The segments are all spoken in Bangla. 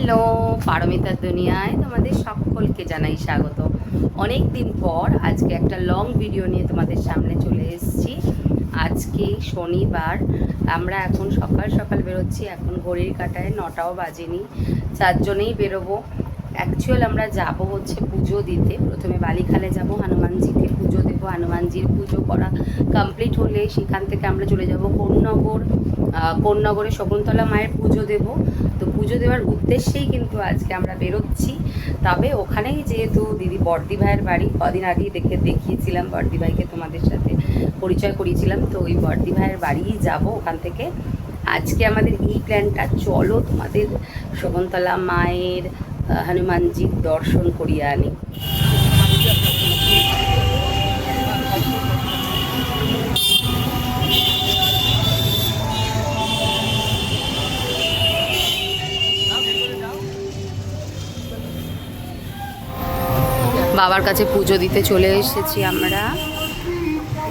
হ্যালো, পারমিতার দুনিয়ায় তোমাদের সকলকে জানাই স্বাগত। অনেক দিন পর আজকে একটা লং ভিডিও নিয়ে তোমাদের সামনে চলে এসেছি। আজকে শনিবার, আমরা এখন সকাল সকাল বেরোচ্ছি, এখন ঘড়ির কাটায় নটাও বাজেনি, চারজনেই বেরোবো। অ্যাকচুয়াল আমরা যাব হচ্ছে পুজো দিতে। প্রথমে বালিখালে যাব, হনুমানজিকে পুজো দেবো, হনুমানজির পুজো করা কমপ্লিট হলে সেখান থেকে আমরা চলে যাব কোন্নগর। কোন্নগরে শকুন্তলা মায়ের পুজো দেব। তো পুজো দেওয়ার উদ্দেশ্যেই কিন্তু আজকে আমরা বেরোচ্ছি। তবে ওখানেই যেহেতু দিদি বর্দি ভাইয়ের বাড়ি, কদিন আগেই দেখে দেখিয়েছিলাম, বর্দি ভাইকে তোমাদের সাথে পরিচয় করিয়েছিলাম। তো ওই বর্দি ভাইয়ের বাড়িই যাব ওখান থেকে। আজকে আমাদের এই প্ল্যানটা চলো তোমাদের শকুন্তলা মায়ের আহ, হনুমানজির দর্শন করিয়া আনি। বাবার কাছে পুজো দিতে চলে এসেছি আমরা।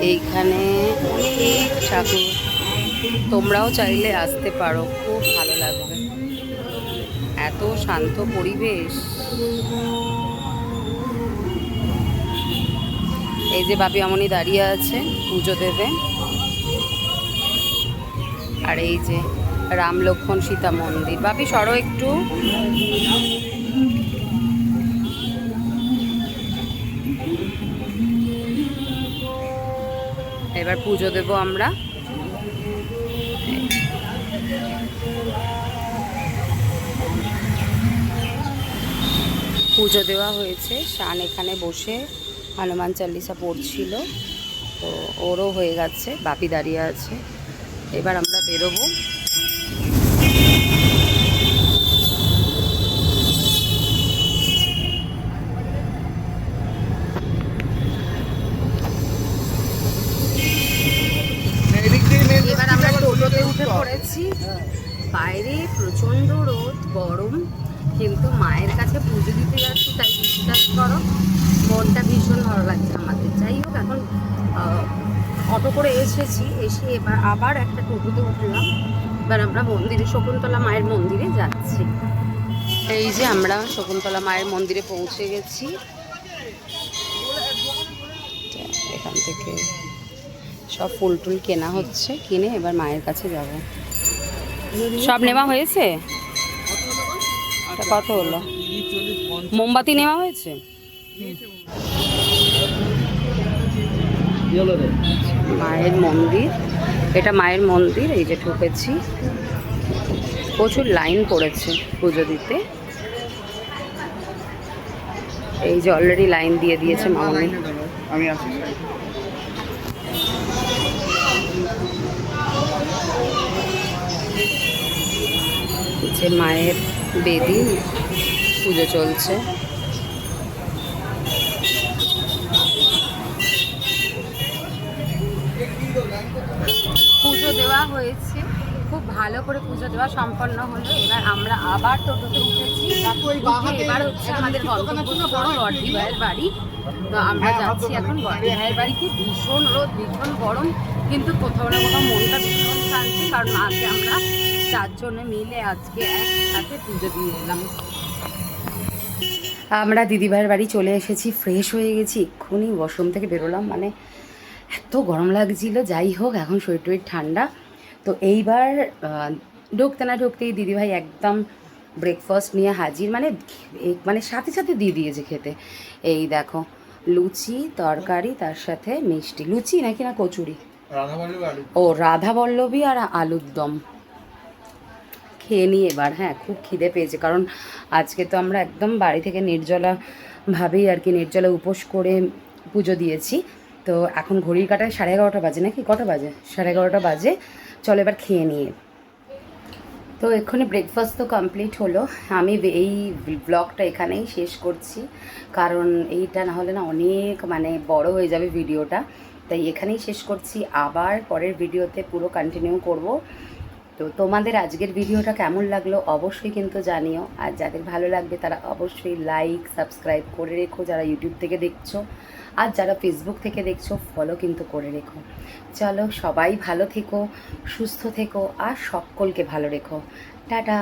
এইখানে ঠাকুর। তোমরাও চাইলে আসতে পারো খুব ভালো লাগবে। এত শান্ত পরিবেশ। এই যে বাপি আমনি দাঁড়িয়ে আছে পুজো দেবে। আর এই যে রাম লক্ষ্মণ সীতা মন্দির। বাপি, সরো একটু। এবার পুজো দেব আমরা। পুজো দেওয়া হয়েছে। শান এখানে বসে হনুমান চাল্লিশা পড়ছিল। তো ওরও হয়ে গেছে, বাপি দাঁড়িয়ে আছে। এবার আমরা বেরোবো। এবার আমরা টোটোতে উঠে পড়েছি। বাইরে প্রচণ্ড রোদ, গরম। কিন্তু মায়ের কাছে পুজো দিতে যাচ্ছি, তাই বিশ্বাস করো, মনটা ভীষণ ভালো লাগছে আমাদের। যাই হোক, এখন অটো করে এসেছি, এসে এবার আবার একটা টোটোতে উঠলাম। এবার আমরা মন্দিরে, শকুন্তলা মায়ের মন্দিরে যাচ্ছি। এই যে আমরা শকুন্তলা মায়ের মন্দিরে পৌঁছে গেছি। এখান থেকে সব ফুল টুল কেনা হচ্ছে, কিনে এবার মায়ের কাছে যাব। সব নেওয়া হয়েছে? এটা কত হলো। মোমবাতি নেওয়া হয়েছে? মায়ের মন্দির। এটা মায়ের মন্দির এই যে ঢুকেছি। প্রচুর লাইন পড়েছে পুজো দিতে। এই যে অলরেডি লাইন দিয়ে দিয়েছে মামনি আমি আসি। যে মায়ের বেদি পুজো চলছে। পুজো দেওয়া হয়েছে। খুব ভালো করে পুজো দেওয়া সম্পন্ন হলো। এবার আমরা আবার টোটোতে উঠেছি। এবার হচ্ছে আমাদের বর্দি ভাইয়ের বাড়ি তো আমরা যাচ্ছি এখন বর্দি ভাইয়ের বাড়িতে। ভীষণ রোদ ভীষণ গরম। কিন্তু কোথাও না কোথাও মনটা ভীষণ শান্তি। কারণ আজকে আমরা চারজনে মিলে আজকে একসাথে পুজো দিয়ে এলাম আমরা দিদিভাইয়ের বাড়ি চলে এসেছি ফ্রেশ হয়ে গেছি এক্ষুনি ওয়াশরুম থেকে বেরোলাম। মানে এত গরম লাগছিল যাই হোক এখন শরীর টরীর ঠান্ডা। তো এইবার ঢুকতে না ঢুকতেই দিদিভাই একদম ব্রেকফাস্ট নিয়ে হাজির। মানে মানে সাথে সাথে দিয়ে দিয়েছে খেতে। এই দেখো লুচি তরকারি তার সাথে মিষ্টি। লুচি নাকি না কচুরি? ও রাধা বল্লভী আর আলুর দম। খেয়ে নিই এবার হ্যাঁ খুব খিদে পেয়েছে। কারণ আজকে তো আমরা একদম বাড়ি থেকে নির্জলাভাবেই আর কি নির্জলা উপোস করে পুজো দিয়েছি। তো এখন ঘড়ির কাটায় সাড়ে এগারোটা বাজে নাকি? কটা বাজে? সাড়ে এগারোটা বাজে। চলো এবার খেয়ে নিয়ে তো এক্ষুনি ব্রেকফাস্ট তো কমপ্লিট হলো। আমি এই ব্লগটা এখানেই শেষ করছি। কারণ এইটা না হলে না অনেক মানে বড় হয়ে যাবে ভিডিওটা তাই এখানেই শেষ করছি। আবার পরের ভিডিওতে পুরো কন্টিনিউ করব। তো তোমাদের আজকের ভিডিওটা কেমন লাগল অবশ্যই কিন্তু জানিও। আর যাদের ভালো লাগবে তারা অবশ্যই লাইক সাবস্ক্রাইব করে রেখো যারা ইউটিউব থেকে দেখছ। আর যারা ফেসবুক থেকে দেখছ ফলো কিন্তু করে রেখো। চলো সবাই ভালো থেকো, সুস্থ থেকো, আর সকলকে ভালো রেখো। টাটা!